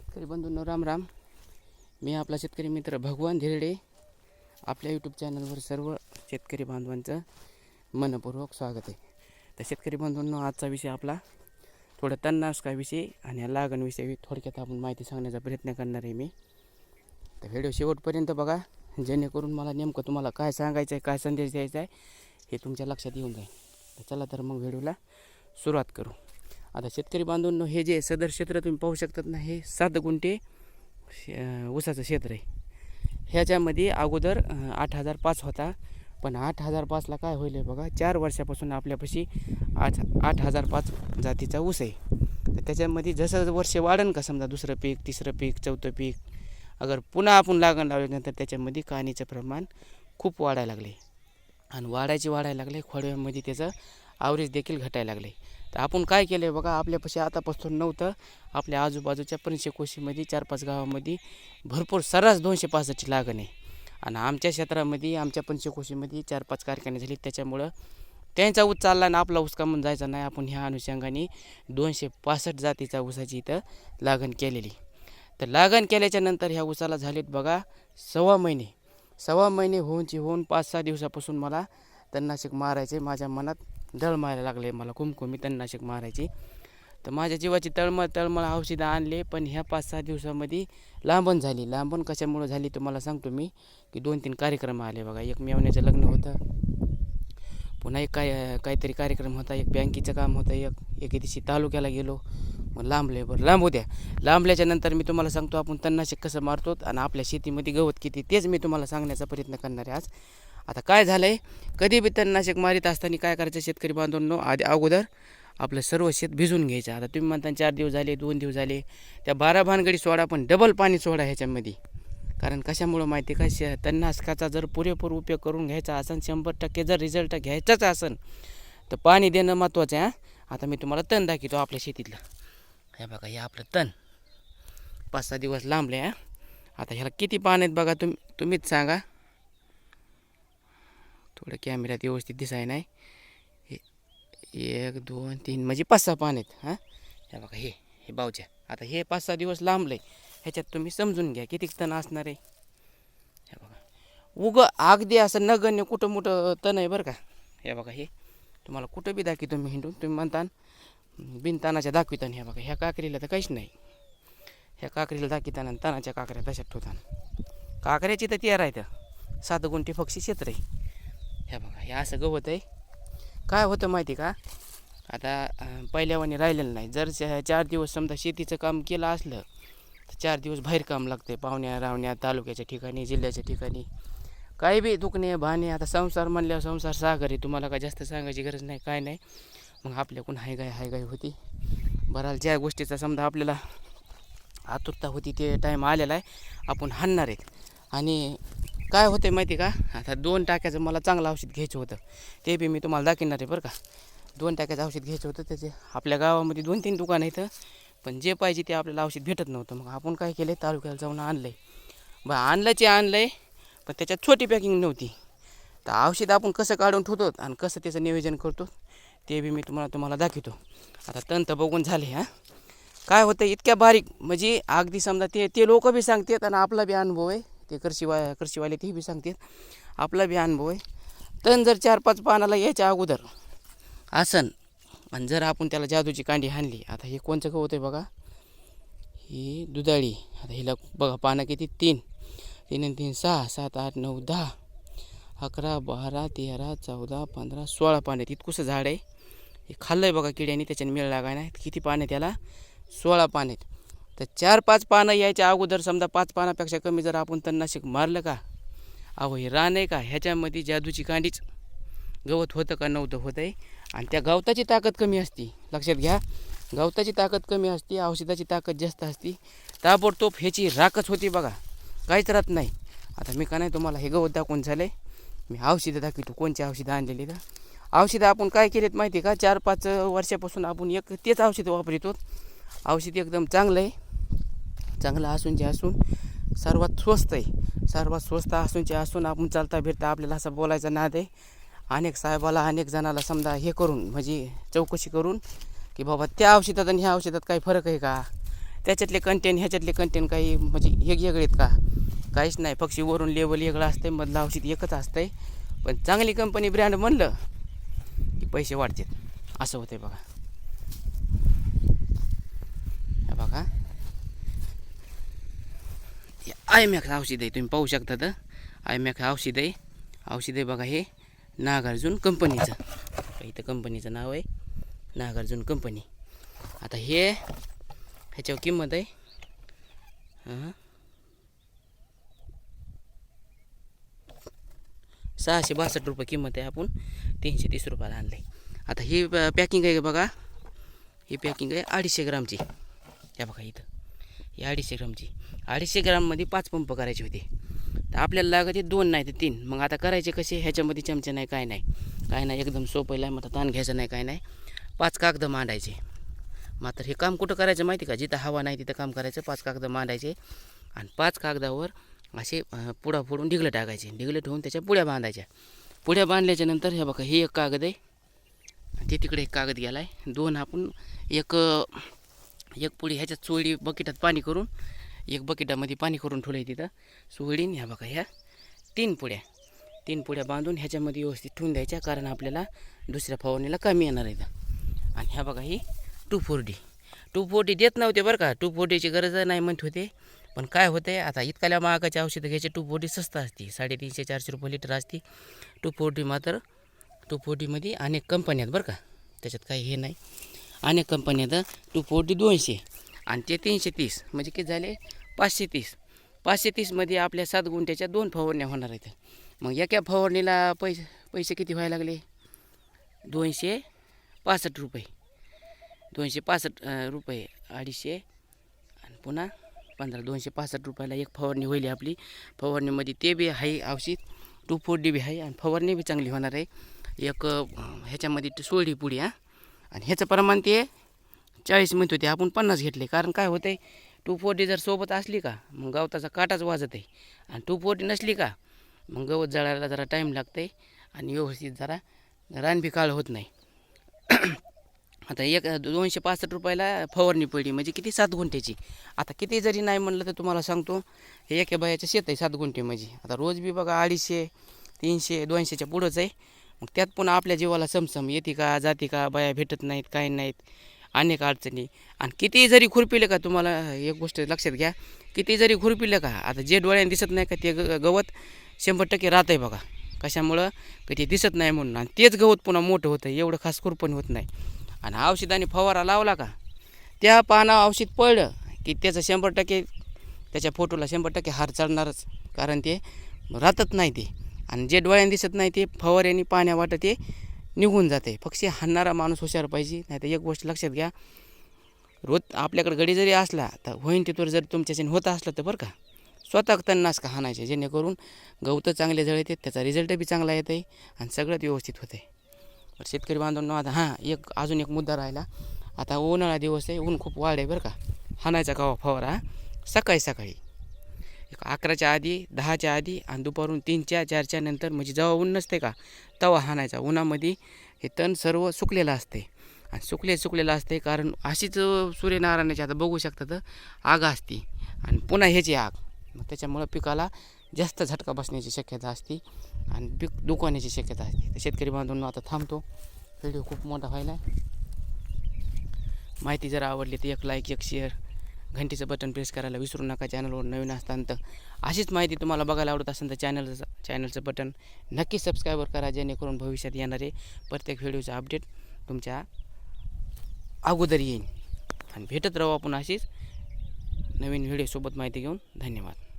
शेतकरी बंधूंनो राम राम. मी आपला शेतकरी मित्र भगवान धिरडे. आपल्या यूट्यूब चॅनलवर सर्व शेतकरी बांधवांचं मनपूर्वक स्वागत आहे. तर शेतकरी बंधूंनो आजचा विषय आपला थोडं तणनाशकाविषयी आणि या लागणविषयी थोडक्यात आपण माहिती सांगण्याचा प्रयत्न करणार आहे मी. तर व्हिडिओ शेवटपर्यंत बघा जेणेकरून मला नेमकं तुम्हाला काय सांगायचं आहे काय संदेश द्यायचा आहे हे तुमच्या लक्षात येऊन जाईल. तर चला तर मग व्हिडिओला सुरुवात करू. आता शेतकरी बांधून हे जे सदर क्षेत्र तुम्ही पाहू शकतात ना हे सात गुंठे शे- ऊसाचं क्षेत्र आहे. ह्याच्यामध्ये अगोदर आठ हजार पाच होता पण आठ हजार पाचला काय होईल आहे बघा चार वर्षापासून आपल्यापाशी आठ आठ हजार पाच जातीचा ऊस आहे. तर त्याच्यामध्ये जसं वर्ष वाढन का समजा दुसरं पीक तिसरं पीक चौथं पीक अगर पुन्हा आपण लागण लावल्यानंतर त्याच्यामध्ये कानीचं प्रमाण खूप वाढायला लागले. आणि वाढायचे वाढायला लागले खोडव्यामध्ये त्याचं आवरेज देखील घटायला लागले. तर आपण काय केलं आहे बघा आपल्यापाशी आतापासून नव्हतं. आपल्या आजूबाजूच्या पंचकोशीमध्ये चार पाच गावामध्ये भरपूर सर्रास दोनशे पासष्टची लागण आहे. आणि आमच्या क्षेत्रामध्ये आमच्या पंचकोशीमध्ये चार पाच कारखाने झाले त्याच्यामुळं त्यांचा ऊस चालला आणि आपला ऊस कामून जायचा नाही. आपण ह्या अनुषंगाने दोनशे पासष्ट जातीचा ऊसाची इथं लागण केलेली. तर लागण केल्याच्यानंतर ह्या ऊसाला झालेत बघा सव्वा महिने. सव्वा महिने होऊनची होऊन पाच सहा दिवसापासून मला तणनाशक मारायचे माझ्या मनात. दळ मारायला लागले मला कुमकुमी तणनाशक मारायची. तर माझ्या जीवाची तळमळ तळमळ औषधं आणले पण ह्या पाच सहा दिवसामध्ये लांबण झाली. लांबण कशामुळं झाली तुम्हाला सांगतो मी की दोन तीन कार्यक्रम आले बघा. एक मेवण्याचं लग्न होतं पुन्हा एक काय काहीतरी कार्यक्रम होता एक बँकेचं काम होतं एक एके दिवशी तालुक्याला गेलो. मग लांबले बरं. लांबू द्या. लांबल्याच्या नंतर मी तुम्हाला सांगतो आपण तणनाशक कसं मारतो आणि आपल्या शेतीमध्ये गवत किती तेच मी तुम्हाला सांगण्याचा प्रयत्न करणार आहे आज. आता काय झालं आहे कधी बी तणनाशक मारीत असताना काय करायचं शेतकरी बांधवांनो? आधी अगोदर आपलं सर्व शेत भिजून घ्यायचं. आता तुम्ही म्हणता चार दिवस झाले दोन दिवस झाले. त्या बारा भानगडी सोडा पण डबल पाणी सोडा ह्याच्यामध्ये. कारण कशामुळं माहिती आहे का? श तणनाशकाचा जर पुरेपूर उपयोग करून घ्यायचा असेल शंभर टक्के जर रिझल्ट घ्यायचाच असेल तर पाणी देणं महत्त्वाचं आहे आता मी तुम्हाला तण दाखवतो आपल्या शेतीतलं. हे बघा हे आपलं तण. पाच सहा दिवस लांबले हां. आता ह्याला किती पाणी आहेत बघा तुम्ही तुम्हीच सांगा. थोडं कॅमेऱ्यात व्यवस्थित दिसाय नाही. हे एक दोन तीन म्हणजे पाच सहा पान आहेत हां? हे बघा हे हे बावच्या. आता हे पाच सहा दिवस लांबलं आहे ह्याच्यात तुम्ही समजून घ्या किती तण असणार आहे. हे बघा. उगं अगदी असं नगण्य कुठं मोठं तण आहे बरं का. हे बघा हे. तुम्हाला कुठं बी दाखवी तुम्ही हिंडून. तुम्ही म्हणता बिनतानाच्या दाखविताना. हे बघा ह्या काकरीला तर काहीच नाही. ह्या काकरीला दाखविताना तानाच्या काकऱ्या तशात ठेवताना. काकऱ्याची तर तयार आहे तर सात गुंठी पक्षी क्षेत्र आहे. हे बघा हे असं गवत आहे. काय होतं माहिती का? आता पहिल्यावानी राहिलेलं नाही. जर चार दिवस समजा शेतीचं काम केलं असलं तर चार दिवस बाहेर काम लागते पाहुण्या रावण्या तालुक्याच्या ठिकाणी जिल्ह्याच्या ठिकाणी. काही बी दुखणे भाणे आता संसार म्हणल्यावर संसार सागर आहे. तुम्हाला काय जास्त सांगायची गरज नाही काय नाही. मग आपल्याकडून हाय गाय हाय गाय होती. बराल ज्या गोष्टीचा समजा आपल्याला आतुरता होती ते टाईम आलेला आहे. आपण हाणणार आहेत. आणि काय होतं माहिती का? आता दोन टाक्याचं मला चांगलं औषध घ्यायचं होतं. ते बी मी तुम्हाला दाखवणार आहे बरं का. दोन टाक्याचं औषध घ्यायचं होतं त्याचे. आपल्या गावामध्ये दोन तीन दुकान आहेत पण जे पाहिजे ते आपल्याला औषध भेटत नव्हतं. मग आपण काय केलं आहे तालुक्याला जाऊन आणलं आहे बरं आणलंचे आणलं आहे पण त्याच्यात छोटी पॅकिंग नव्हती. तर औषध आपण कसं काढून ठेवतो आणि कसं त्याचं नियोजन करतो ते बी मी तुम्हाला तुम्हाला दाखवतो. आता तंत बघून झाले हां. काय होतं इतक्या बारीक म्हणजे अगदी समजा ते ते लोक बी सांगतात आणि आपला बी अनुभव आहे. ते कृषीवा कृषीवाले ते बी सांगतात. आपला बी अनुभव आहे. तण जर चार पाच पानाला यायच्या अगोदर आसन आणि जर आपण त्याला जादूची कांडी हाणली आता हे कोणचं गवत आहे बघा? ही दुधाळी. आता हिला बघा पानं किती? तीन. तीन आणि तीन सहा. सात आठ नऊ दहा. अकरा बारा तेरा चौदा पंधरा सोळा पानं आहेत. इतकुसं झाड आहे. हे खाल्लं आहे बघा किड्याने त्याच्याने मेळ काय नाही किती पानं आहे त्याला सोळा पानं आहेत. तर चार पाच पानं यायच्या अगोदर समजा पाच पानापेक्षा कमी जर आपण तणनाशक मारलं का? अहो हे रान आहे का? ह्याच्यामध्ये जादूची कांडीच. गवत होतं का नव्हतं होतं आहे आणि त्या गवताची ताकद कमी असती. लक्षात घ्या. गवताची ताकद कमी असते औषधाची ताकद जास्त असती. ताबडतोब ह्याची राखच होती बघा. काहीच राहत नाही. आता मी का नाही तुम्हाला हे गवत दाखवून झालं आहे मी औषधं दाखवतो. कोणची औषधं आणलेली का औषधं आपण काय केलेत माहिती आहे का? चार पाच वर्षापासून आपण एक तेच औषधं वापरतो औषध एकदम चांगलं आहे. चांगलं असूनचे असून सर्वात स्वस्त आहे. सर्वात स्वस्त असून जे असून आपण चालता फिरता आपल्याला असं बोलायचं नाद आहे. अनेक साहेबाला अनेक जणाला समजा हे करून म्हणजे चौकशी करून की बाबा त्या औषधात आणि ह्या औषधात काही फरक आहे का? त्याच्यातले कंटेन ह्याच्यातले कंटेन काही म्हणजे वेगवेगळे आहेत का? काहीच नाही. पक्षी वरून लेवल वेगळं असतंय मधलं औषध एकच असतंय. पण चांगली कंपनी ब्रँड म्हणलं की पैसे वाढतात. असं होतंय बघा. बघा. आय मॅक्स औषध आहे तुम्ही पाहू शकता तर आय मॅक्स औषध आहे औषध आहे बघा हे नागार्जुन कंपनीचं इथं कंपनीचं नाव आहे नागार्जुन कंपनी आता हे ह्याच्यावर किंमत आहे हां सहाशे बासष्ट रुपये किंमत आहे आपण तीनशे तीस रुपयाला आणलं आहे आता ही पॅकिंग आहे बघा ही पॅकिंग आहे अडीचशे ग्रामची या बघा इथं ही अडीचशे ग्रामची. अडीचशे ग्राममध्ये पाच पंप करायचे होते. तर आपल्याला लागते दोन नाही तर तीन. मग आता करायचे कसे? ह्याच्यामध्ये चमचे नाही काय नाही. काय नाही एकदम सोपं आहे मग आता ताण घ्यायचं नाही काय नाही. पाच कागद मांडायचे. मात्र हे काम कुठं करायचं माहिती का? जिथं हवा नाही तिथं काम करायचं. पाच कागद मांडायचे. आणि पाच कागदावर असे अं, पुडा फोडून ढिगलं टाकायचे. ढिगलं ठेवून त्याच्या पुड्या बांधायच्या. पुड्या बांधल्याच्या नंतर हे बघा हे एक कागद आहे. ते तिकडे एक कागद गेला आहे दोन आपण एक एक पुडी ह्याच्यात चोळी बकेटात पाणी करून एक बकेटामध्ये पाणी करून ठेवलं आहे तिथं. सोळीन ह्या बघा ह्या तीन पुड्या तीन पुड्या बांधून ह्याच्यामध्ये व्यवस्थित ठेवून द्यायच्या कारण आपल्याला दुसऱ्या फवारणीला कमी येणार आहे आणि ह्या बघा ही two four D. Two forty देत नव्हते बरं का. टू फोर्टीची गरज नाही म्हणत होते. पण काय होते आता इतकाल्या महागाची औषधं घ्यायचे टू फोर्टी स्वस्त असते. साडेतीनशे चारशे रुपये लिटर असते. टू फोर्टी मात्र टू फोर्टीमध्ये अनेक कंपन्या आहेत बरं का. त्याच्यात काही हे नाही. अनेक कंपन्या आहेत टू फोर्टी दोनशे. आणि ते तीनशे तीस म्हणजे किती झाले? पाचशे तीस. पाचशे तीसमध्ये आपल्या सात गुंठ्याच्या दोन फवारण्या होणार आहेत. मग एका फवारणीला पैसे पैसे किती व्हायला लागले? दोनशे पासष्ट रुपये. दोनशे पासष्ट रुपये अडीचशे आणि पुन्हा पंधरा दोनशे पासष्ट रुपयाला एक फवारणी होईल आपली. फवारणीमध्ये ते बी आहे औषध टू फोर डी बी आहे आणि फवारणी बी चांगली होणार आहे. एक ह्याच्यामध्ये सोळी पुडी हां. आणि ह्याचं प्रमाण ते चाळीस म्हणत होते आपण पन्नास घेतले. कारण काय होतं आहे टू फोर्टी जर सोबत असली का मग गवताचा काटाच वाजत आहे. आणि टू फोर्टी नसली का मग गवत जळायला जरा टाईम लागते आणि व्यवस्थित जरा रानबी काळ होत नाही. आता एक दोनशे पासष्ट रुपयाला फवारणी पडली म्हणजे किती सात गुंठ्याची? आता किती जरी नाही म्हणलं तर तुम्हाला सांगतो हे एका बायाचं शेत आहे सात गुंठे म्हणजे आता रोज बी बघा अडीचशे तीनशे दोनशेच्या पुढंच आहे. मग त्यात पुन्हा आपल्या जीवाला समसम येते का जाते का बाया भेटत नाहीत काय नाहीत अनेक अडचणी. आणि किती जरी खुरपिलं का तुम्हाला एक गोष्ट लक्षात घ्या किती जरी खुरपिलं का आता जे डोळ्याने दिसत नाही का ते ग गवत शंभर टक्के राहत आहे बघा. कशामुळं? का ते दिसत नाही म्हणून. आणि तेच गवत पुन्हा मोठं होतं एवढं खास खुरपण होत नाही. आणि औषधाने फवारा लावला का त्या पाना औषध पडलं की त्याचं शंभर टक्के त्याच्या फोटोला शंभर टक्के हार चढणारच कारण ते राहतच नाही ते. आणि जे डोळ्याने दिसत नाही ते फवाऱ्याने पाण्या वाटत ते निघून जाते. पक्षी हाणणारा माणूस हुशार पाहिजे नाही तर एक गोष्ट लक्षात घ्या रोज आपल्याकडे गडी जरी असला तर होईन तिथवर जर तुमच्याच्याने होत असलं तर बरं का. स्वतः तणनाश का हाणायचे जेणेकरून गवतं चांगले जळते त्याचा रिझल्ट बी चांगला येत आहे आणि सगळ्यात व्यवस्थित होतं आहे तर शेतकरी बांधवांना आता हां एक अजून एक मुद्दा राहिला. आता उन्हाळा दिवस आहे ऊन खूप वाढ आहे बरं का. हाणायचा गावा फवारा सकाळी सकाळी. अकराच्या आधी दहाच्या आधी आणि दुपारून तीनच्या चारच्या नंतर म्हणजे जेव्हा ऊन नसते का तेव्हा हाणायचा उन्हामध्ये हे तण सर्व सुकलेलं असते. आणि सुकले सुकलेलं असते कारण अशीच सूर्यनारायणाची आता बघू शकतात तर आग असते आणि पुन्हा ह्याची आग. मग त्याच्यामुळं पिकाला जास्त झटका बसण्याची शक्यता असते आणि पीक दुखवण्याची शक्यता असते. तर शेतकरी बांधून आता थांबतो. व्हिडिओ खूप मोठा व्हायला माहिती जर आवडली तर एक लाईक एक शेअर घंटीचं बटन प्रेस करायला विसरू नका चॅनलवर नवीन असताना तर अशीच माहिती तुम्हाला बघायला आवडत असेल तर चॅनलचं चॅनलचं बटन नक्की सबस्क्राईबर करा जेणेकरून भविष्यात येणारे प्रत्येक व्हिडिओचं अपडेट तुमच्या अगोदर येईल आणि भेटत राहू आपण अशीच नवीन व्हिडिओसोबत माहिती घेऊन. धन्यवाद.